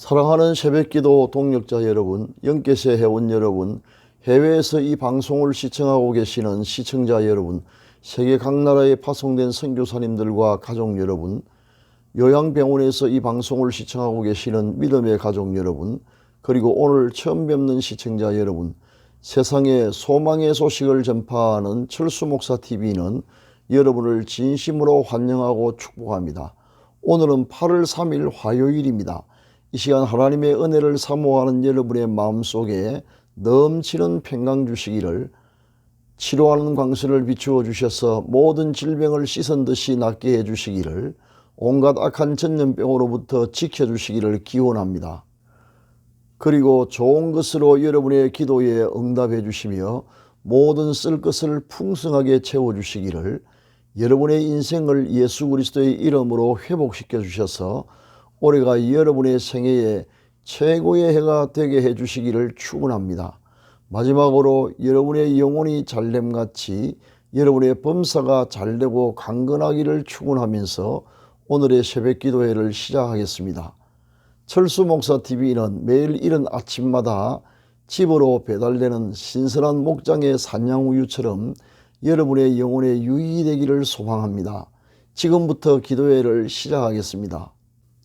사랑하는 새벽기도 동력자 여러분, 영계세 회원 여러분, 해외에서 이 방송을 시청하고 계시는 시청자 여러분, 세계 각 나라에 파송된 선교사님들과 가족 여러분, 요양병원에서 이 방송을 시청하고 계시는 믿음의 가족 여러분, 그리고 오늘 처음 뵙는 시청자 여러분, 세상에 소망의 소식을 전파하는 철수 목사 TV는 여러분을 진심으로 환영하고 축복합니다. 오늘은 8월 3일 화요일입니다. 이 시간 하나님의 은혜를 사모하는 여러분의 마음속에 넘치는 평강 주시기를 치료하는 광선을 비추어 주셔서 모든 질병을 씻은 듯이 낫게 해 주시기를 온갖 악한 전염병으로부터 지켜 주시기를 기원합니다. 그리고 좋은 것으로 여러분의 기도에 응답해 주시며 모든 쓸 것을 풍성하게 채워 주시기를 여러분의 인생을 예수 그리스도의 이름으로 회복시켜 주셔서 올해가 여러분의 생애에 최고의 해가 되게 해 주시기를 축원합니다. 마지막으로 여러분의 영혼이 잘됨같이 여러분의 범사가 잘되고 강건하기를 축원하면서 오늘의 새벽 기도회를 시작하겠습니다. 철수 목사 TV는 매일 이른 아침마다 집으로 배달되는 신선한 목장의 산양 우유처럼 여러분의 영혼에 유익이 되기를 소망합니다. 지금부터 기도회를 시작하겠습니다.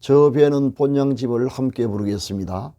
저 배는 본향집을 함께 부르겠습니다.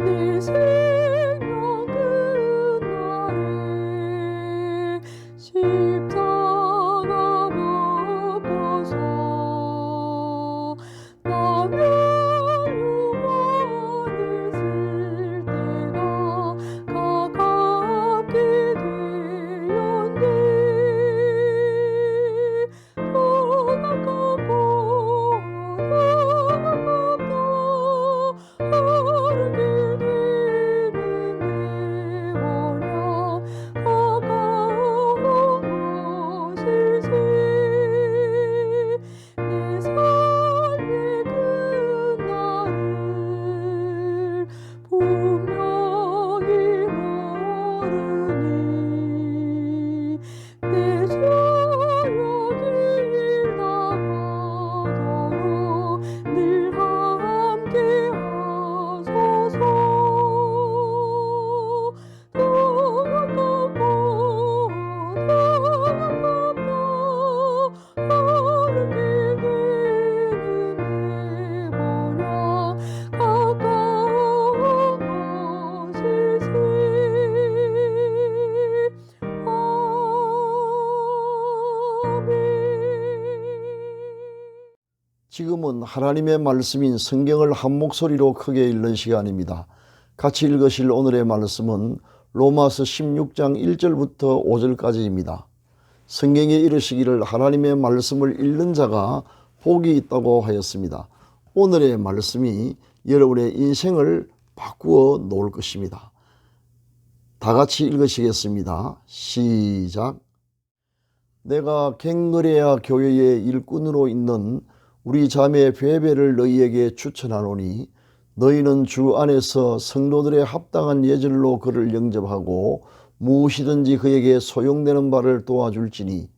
This 지금은 하나님의 말씀인 성경을 한 목소리로 크게 읽는 시간입니다. 같이 읽으실 오늘의 말씀은 로마서 16장 1절부터 5절까지입니다. 성경에 이르시기를 하나님의 말씀을 읽는 자가 복이 있다고 하였습니다. 오늘의 말씀이 여러분의 인생을 바꾸어 놓을 것입니다. 다 같이 읽으시겠습니다. 시작. 내가 갱그레아 교회의 일꾼으로 있는 우리 자매 베베를 너희에게 추천하노니 너희는 주 안에서 성도들의 합당한 예절로 그를 영접하고 무엇이든지 그에게 소용되는 바를 도와줄지니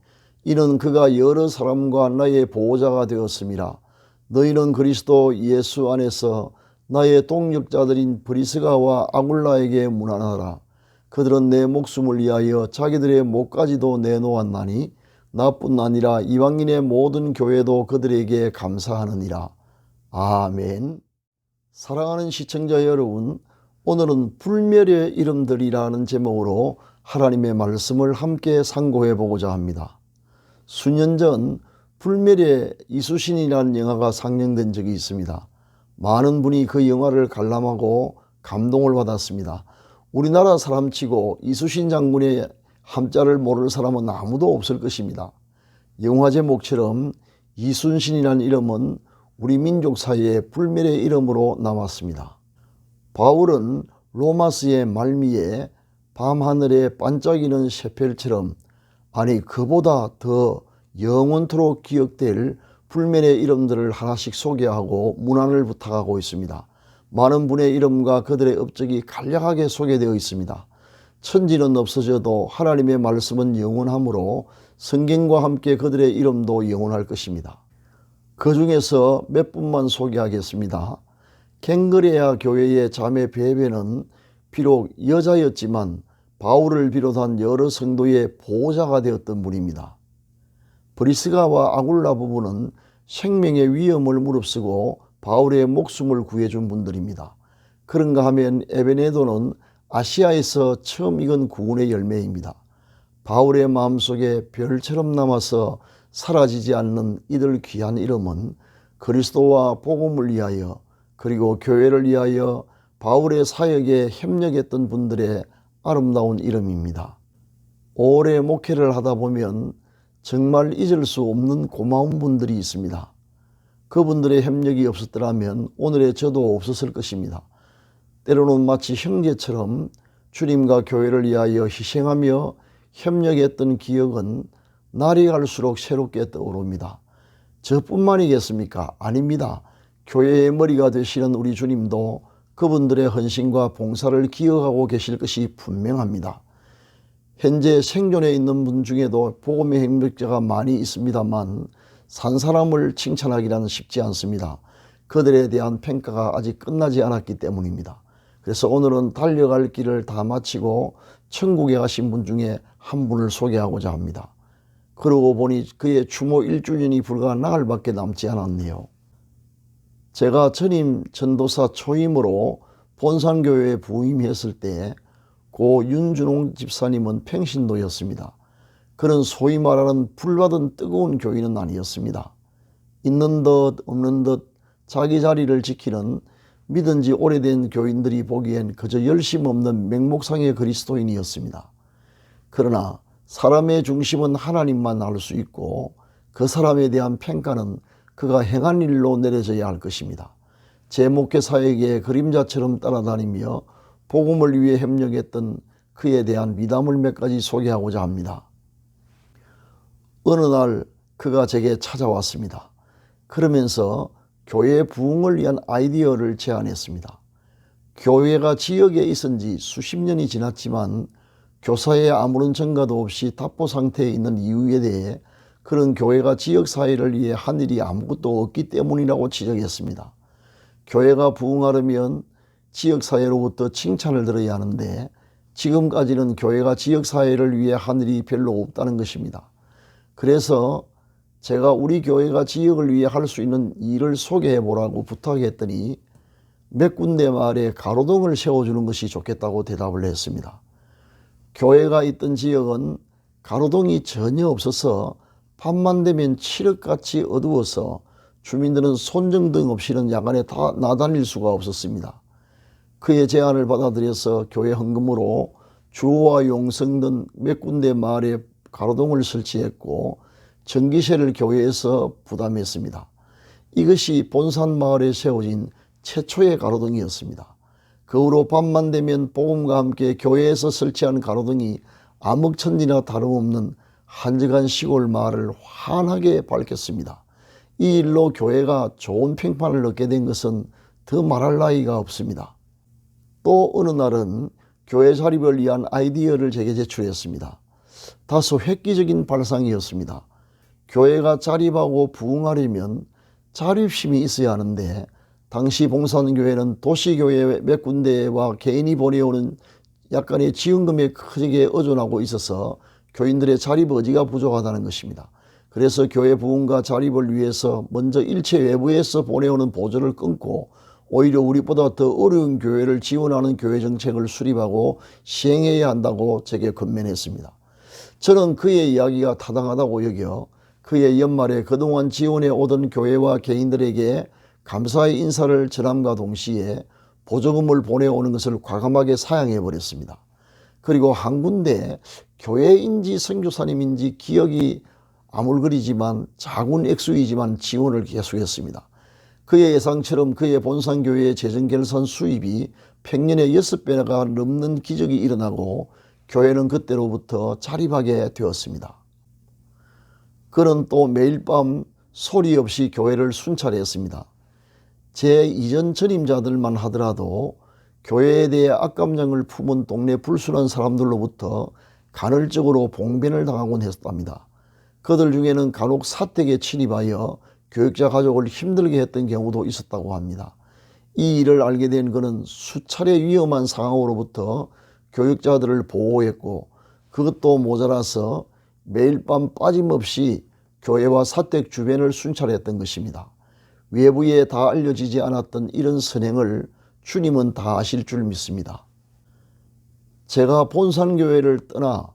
이는 그가 여러 사람과 나의 보호자가 되었음이라 너희는 그리스도 예수 안에서 나의 동력자들인 브리스가와 아굴라에게 문안하라. 그들은 내 목숨을 위하여 자기들의 목까지도 내놓았나니 나뿐 아니라 이방인의 모든 교회도 그들에게 감사하느니라. 아멘. 사랑하는 시청자 여러분, 오늘은 불멸의 이름들이라는 제목으로 하나님의 말씀을 함께 상고해 보고자 합니다. 수년 전 불멸의 이수신이라는 영화가 상영된 적이 있습니다. 많은 분이 그 영화를 관람하고 감동을 받았습니다. 우리나라 사람치고 이수신 장군의 함자를 모를 사람은 아무도 없을 것입니다. 영화 제 목처럼 이순신이라는 이름은 우리 민족 사이에 불멸의 이름으로 남았습니다. 바울은 로마스의 말미에 밤하늘에 반짝이는 셰펠처럼 아니 그보다 더 영원토록 기억될 불멸의 이름들을 하나씩 소개하고 문안을 부탁하고 있습니다. 많은 분의 이름과 그들의 업적이 간략하게 소개되어 있습니다. 천지는 없어져도 하나님의 말씀은 영원하므로 성경과 함께 그들의 이름도 영원할 것입니다. 그 중에서 몇 분만 소개하겠습니다. 갱그레아 교회의 자매 베베는 비록 여자였지만 바울을 비롯한 여러 성도의 보호자가 되었던 분입니다. 브리스가와 아굴라 부부는 생명의 위험을 무릅쓰고 바울의 목숨을 구해준 분들입니다. 그런가 하면 에베네도는 아시아에서 처음 익은 구원의 열매입니다. 바울의 마음속에 별처럼 남아서 사라지지 않는 이들 귀한 이름은 그리스도와 복음을 위하여 그리고 교회를 위하여 바울의 사역에 협력했던 분들의 아름다운 이름입니다. 오래 목회를 하다 보면 정말 잊을 수 없는 고마운 분들이 있습니다. 그분들의 협력이 없었더라면 오늘의 저도 없었을 것입니다. 때로는 마치 형제처럼 주님과 교회를 위하여 희생하며 협력했던 기억은 날이 갈수록 새롭게 떠오릅니다. 저뿐만이겠습니까? 아닙니다. 교회의 머리가 되시는 우리 주님도 그분들의 헌신과 봉사를 기억하고 계실 것이 분명합니다. 현재 생존해 있는 분 중에도 복음의 행복자가 많이 있습니다만 산 사람을 칭찬하기란 쉽지 않습니다. 그들에 대한 평가가 아직 끝나지 않았기 때문입니다. 그래서 오늘은 달려갈 길을 다 마치고 천국에 가신 분 중에 한 분을 소개하고자 합니다. 그러고 보니 그의 추모 1주년이 불과 나흘밖에 남지 않았네요. 제가 전임 전도사 초임으로 본산교회에 부임했을 때 고 윤준홍 집사님은 평신도였습니다. 그는 소위 말하는 불받은 뜨거운 교인은 아니었습니다. 있는 듯 없는 듯 자기 자리를 지키는 믿은 지 오래된 교인들이 보기엔 그저 열심 없는 맹목상의 그리스도인이었습니다. 그러나 사람의 중심은 하나님만 알 수 있고 그 사람에 대한 평가는 그가 행한 일로 내려져야 할 것입니다. 제 목회 사역의 그림자처럼 따라다니며 복음을 위해 협력했던 그에 대한 미담을 몇 가지 소개하고자 합니다. 어느 날 그가 제게 찾아왔습니다. 그러면서 교회 부흥을 위한 아이디어를 제안했습니다. 교회가 지역에 있은 지 수십 년이 지났지만 교사에 아무런 전가도 없이 답보 상태에 있는 이유에 대해 그런 교회가 지역 사회를 위해 한 일이 아무것도 없기 때문이라고 지적했습니다. 교회가 부흥하려면 지역 사회로부터 칭찬을 들어야 하는데 지금까지는 교회가 지역 사회를 위해 한 일이 별로 없다는 것입니다. 그래서 제가 우리 교회가 지역을 위해 할 수 있는 일을 소개해 보라고 부탁했더니 몇 군데 마을에 가로등을 세워주는 것이 좋겠다고 대답을 했습니다. 교회가 있던 지역은 가로등이 전혀 없어서 밤만 되면 칠흑같이 어두워서 주민들은 손정등 없이는 야간에 다 나다닐 수가 없었습니다. 그의 제안을 받아들여서 교회 헌금으로 주호와 용성 등 몇 군데 마을에 가로등을 설치했고 전기세를 교회에서 부담했습니다. 이것이 본산 마을에 세워진 최초의 가로등이었습니다. 그 후로 밤만 되면 복음과 함께 교회에서 설치한 가로등이 암흑천지나 다름없는 한적한 시골 마을을 환하게 밝혔습니다. 이 일로 교회가 좋은 평판을 얻게 된 것은 더 말할 나위가 없습니다. 또 어느 날은 교회 자립을 위한 아이디어를 제게 제출했습니다. 다소 획기적인 발상이었습니다. 교회가 자립하고 부흥하려면 자립심이 있어야 하는데 당시 봉산교회는 도시교회 몇 군데와 개인이 보내오는 약간의 지원금에 크게 의존하고 있어서 교인들의 자립 의지가 부족하다는 것입니다. 그래서 교회 부흥과 자립을 위해서 먼저 일체 외부에서 보내오는 보조를 끊고 오히려 우리보다 더 어려운 교회를 지원하는 교회 정책을 수립하고 시행해야 한다고 제게 건면했습니다. 저는 그의 이야기가 타당하다고 여겨 그의 연말에 그동안 지원해 오던 교회와 개인들에게 감사의 인사를 전함과 동시에 보조금을 보내오는 것을 과감하게 사양해 버렸습니다. 그리고 한 군데 교회인지 선교사님인지 기억이 아물거리지만 작은 액수이지만 지원을 계속했습니다. 그의 예상처럼 그의 본산교회의 재정결산 수입이 평년에 6배가 넘는 기적이 일어나고 교회는 그때로부터 자립하게 되었습니다. 그는 또 매일 밤 소리 없이 교회를 순찰했습니다. 제 이전 전임자들만 하더라도 교회에 대해 악감정을 품은 동네 불순한 사람들로부터 간헐적으로 봉변을 당하곤 했답니다. 그들 중에는 간혹 사택에 침입하여 교육자 가족을 힘들게 했던 경우도 있었다고 합니다. 이 일을 알게 된 그는 수차례 위험한 상황으로부터 교육자들을 보호했고 그것도 모자라서 매일 밤 빠짐없이 교회와 사택 주변을 순찰했던 것입니다. 외부에 다 알려지지 않았던 이런 선행을 주님은 다 아실 줄 믿습니다. 제가 본산교회를 떠나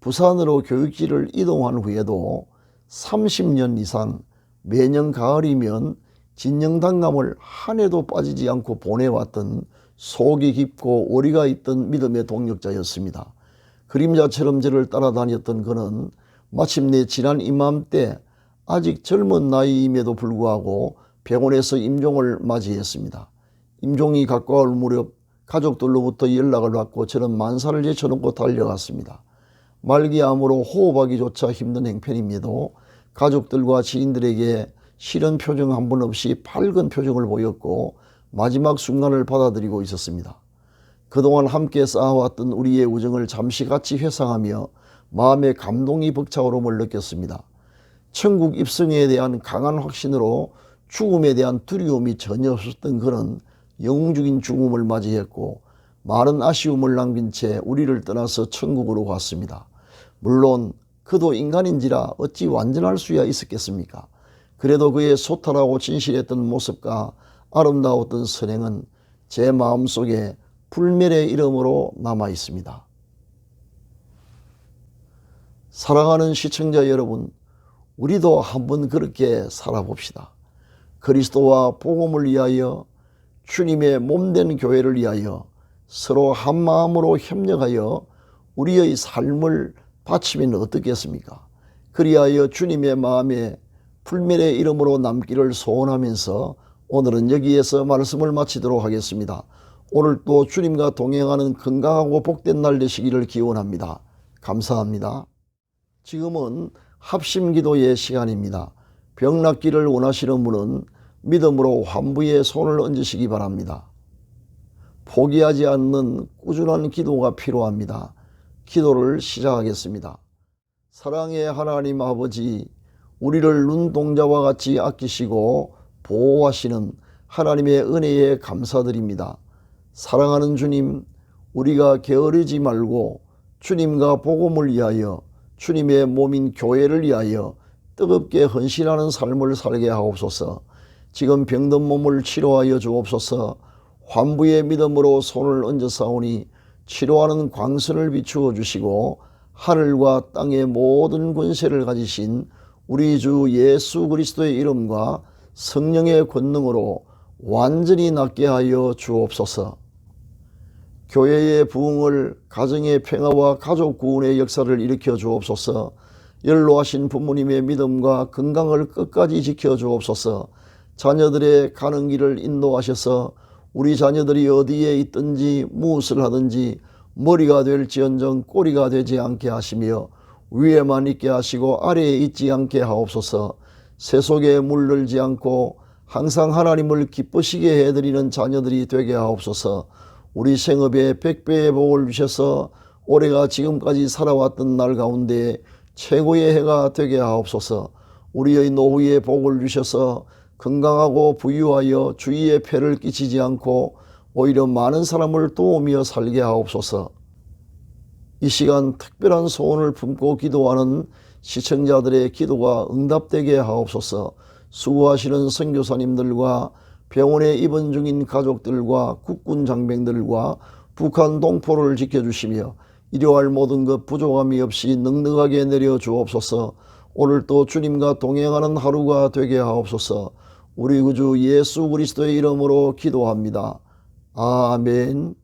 부산으로 교육지를 이동한 후에도 30년 이상 매년 가을이면 진영당감을 한 해도 빠지지 않고 보내왔던 속이 깊고 오리가 있던 믿음의 동력자였습니다. 그림자처럼 저를 따라다녔던 그는 마침내 지난 이맘때 아직 젊은 나이임에도 불구하고 병원에서 임종을 맞이했습니다. 임종이 가까울 무렵 가족들로부터 연락을 받고 저는 만사를 제쳐놓고 달려갔습니다. 말기암으로 호흡하기조차 힘든 행편임에도 가족들과 지인들에게 싫은 표정 한 번 없이 밝은 표정을 보였고 마지막 순간을 받아들이고 있었습니다. 그동안 함께 쌓아왔던 우리의 우정을 잠시 같이 회상하며 마음의 감동이 벅차오름을 느꼈습니다. 천국 입성에 대한 강한 확신으로 죽음에 대한 두려움이 전혀 없었던 그는 영웅적인 죽음을 맞이했고 많은 아쉬움을 남긴 채 우리를 떠나서 천국으로 갔습니다. 물론 그도 인간인지라 어찌 완전할 수야 있었겠습니까? 그래도 그의 소탈하고 진실했던 모습과 아름다웠던 선행은 제 마음속에 불멸의 이름으로 남아 있습니다. 사랑하는 시청자 여러분, 우리도 한번 그렇게 살아봅시다. 그리스도와 복음을 위하여 주님의 몸된 교회를 위하여 서로 한 마음으로 협력하여 우리의 삶을 바치면 어떻겠습니까? 그리하여 주님의 마음에 불멸의 이름으로 남기를 소원하면서 오늘은 여기에서 말씀을 마치도록 하겠습니다. 오늘 또 주님과 동행하는 건강하고 복된 날 되시기를 기원합니다. 감사합니다. 지금은 합심 기도의 시간입니다. 병 낫기를 원하시는 분은 믿음으로 환부에 손을 얹으시기 바랍니다. 포기하지 않는 꾸준한 기도가 필요합니다. 기도를 시작하겠습니다. 사랑의 하나님 아버지, 우리를 눈동자와 같이 아끼시고 보호하시는 하나님의 은혜에 감사드립니다. 사랑하는 주님, 우리가 게으르지 말고 주님과 복음을 위하여 주님의 몸인 교회를 위하여 뜨겁게 헌신하는 삶을 살게 하옵소서. 지금 병든 몸을 치료하여 주옵소서. 환부의 믿음으로 손을 얹어 싸우니 치료하는 광선을 비추어 주시고 하늘과 땅의 모든 권세를 가지신 우리 주 예수 그리스도의 이름과 성령의 권능으로 완전히 낫게 하여 주옵소서. 교회의 부흥을 가정의 평화와 가족 구원의 역사를 일으켜 주옵소서. 연로하신 부모님의 믿음과 건강을 끝까지 지켜 주옵소서. 자녀들의 가는 길을 인도하셔서 우리 자녀들이 어디에 있든지 무엇을 하든지 머리가 될지언정 꼬리가 되지 않게 하시며 위에만 있게 하시고 아래에 있지 않게 하옵소서. 세속에 물들지 않고 항상 하나님을 기쁘시게 해드리는 자녀들이 되게 하옵소서. 우리 생업에 백배의 복을 주셔서 올해가 지금까지 살아왔던 날 가운데 최고의 해가 되게 하옵소서. 우리의 노후에 복을 주셔서 건강하고 부유하여 주위에 폐를 끼치지 않고 오히려 많은 사람을 도우며 살게 하옵소서. 이 시간 특별한 소원을 품고 기도하는 시청자들의 기도가 응답되게 하옵소서. 수고하시는 선교사님들과 병원에 입원 중인 가족들과 국군 장병들과 북한 동포를 지켜주시며 일용할 모든 것 부족함이 없이 넉넉하게 내려 주옵소서. 오늘 또 주님과 동행하는 하루가 되게 하옵소서. 우리 구주 예수 그리스도의 이름으로 기도합니다. 아멘.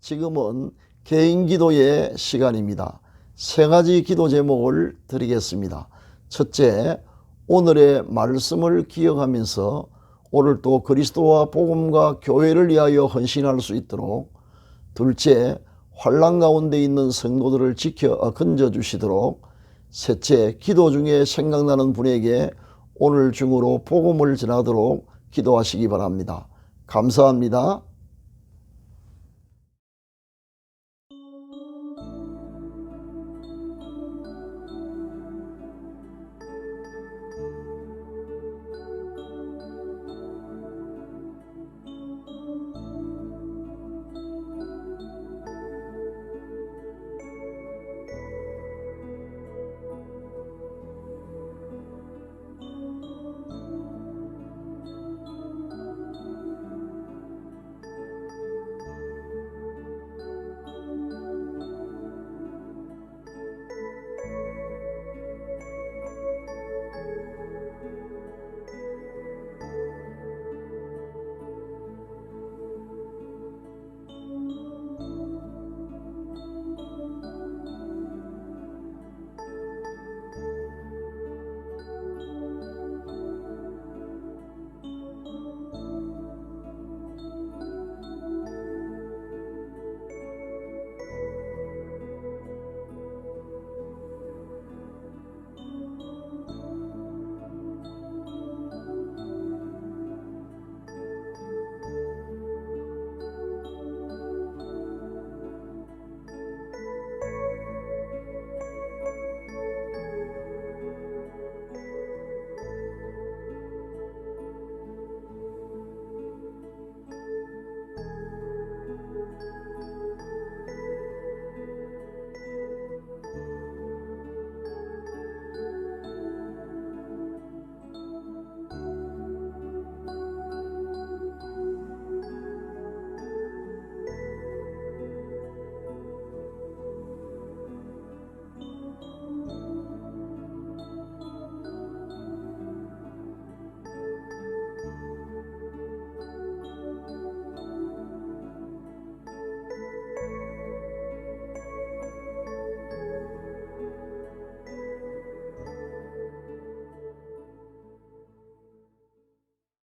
지금은 개인 기도의 시간입니다. 세 가지 기도 제목을 드리겠습니다. 첫째, 오늘의 말씀을 기억하면서 오늘 또 그리스도와 복음과 교회를 위하여 헌신할 수 있도록 둘째, 환란 가운데 있는 성도들을 지켜 어, 건져 주시도록 셋째, 기도 중에 생각나는 분에게 오늘 중으로 복음을 전하도록 기도하시기 바랍니다. 감사합니다.